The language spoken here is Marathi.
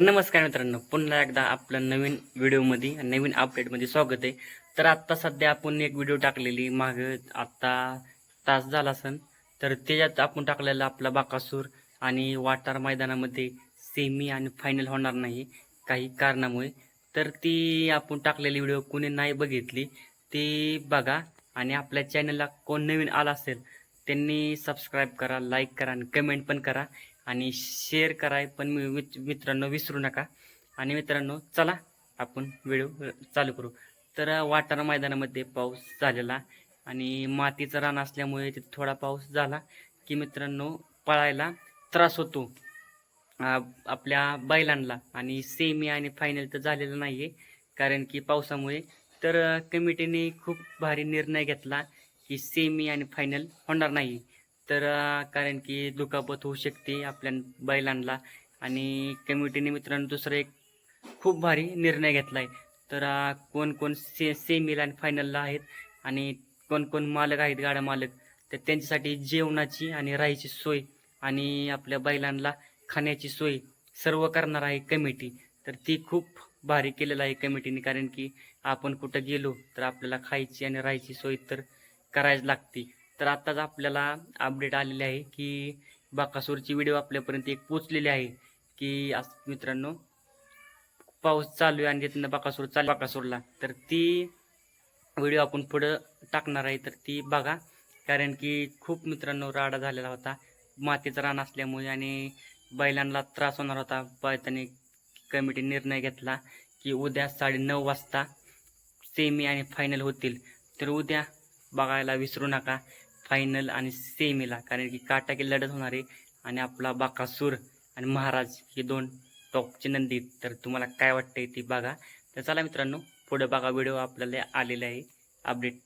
नमस्कार मित्रांनो पुन्हा एकदा आपलं नवीन व्हिडिओमध्ये नवीन अपडेटमध्ये स्वागत आहे. तर आत्ता सध्या आपण एक व्हिडिओ टाकलेली माग आत्ता तास झाला असन तर त्याच्यात आपण टाकलेला आपला बाकासूर आणि वाटार मैदानामध्ये सेमी आणि फायनल होणार नाही काही कारणामुळे. तर ती आपण टाकलेली व्हिडिओ कोणी नाही बघितली ती बघा. आणि आपल्या चॅनलला कोण नवीन आला असेल त्यांनी सबस्क्राईब करा लाईक करा आणि कमेंट पण करा. आणि शेअर कराय पण मी मित्रांनो विसरू नका. आणि मित्रांनो चला आपण व्हिडिओ चालू करू. तर वाटाणा मैदानामध्ये पाऊस झालेला आणि मातीचं रान असल्यामुळे तिथे थोडा पाऊस झाला की मित्रांनो पळायला त्रास होतो. आपल्या बैलांना आणि सेमी आणि फायनल तर झालेलं नाही आहे कारण की पावसामुळे तर कमिटीने खूप भारी निर्णय घेतला की सेमी आणि फायनल होणार नाही तर कारण की दुखापत होऊ शकते आपल्या बैलांना. आणि कमिटीने मित्रांनो दुसरा एक खूप भारी निर्णय घेतला आहे तर कोण कोण से सेमीला आणि फायनलला आहेत आणि कोण कोण मालक आहेत गाड्या मालक तर त्यांच्यासाठी जेवणाची आणि राहायची सोय आणि आपल्या बैलांना खाण्याची सोय सर्व करणार आहे कमिटी. तर ती खूप भारी केलेलं आहे कमिटीने कारण की आपण कुठं गेलो तर आपल्याला खायची आणि राहायची सोय तर करायच लागते. तर आत्ताच आपल्याला अपडेट आलेली आहे की बाकासूरची व्हिडिओ आपल्यापर्यंत एक पोचलेली आहे की आज मित्रांनो पाऊस चालू आहे आणि तिथनं बाकासूर चालू बाकासूरला. तर ती व्हिडिओ आपण पुढं टाकणार आहे. तर ती बघा कारण की खूप मित्रांनो राडा झालेला होता. मातीचं रान असल्यामुळे आणि बैलांना त्रास होणार होता. त्यांनी कमिटी निर्णय घेतला की उद्या साडेनऊ वाजता सेमी आणि फायनल होतील. तर उद्या बघायला विसरू नका. फायनल आणि सेमीला कारण की काटाकी लढत होणार आहे आणि आपला बाकासूर आणि महाराज हे दोन टॉपची नंदी आहेत. तर तुम्हाला काय वाटतंय ती बघा. तर चला मित्रांनो पुढे बघा व्हिडिओ आपल्याला आलेला आहे. अपडेट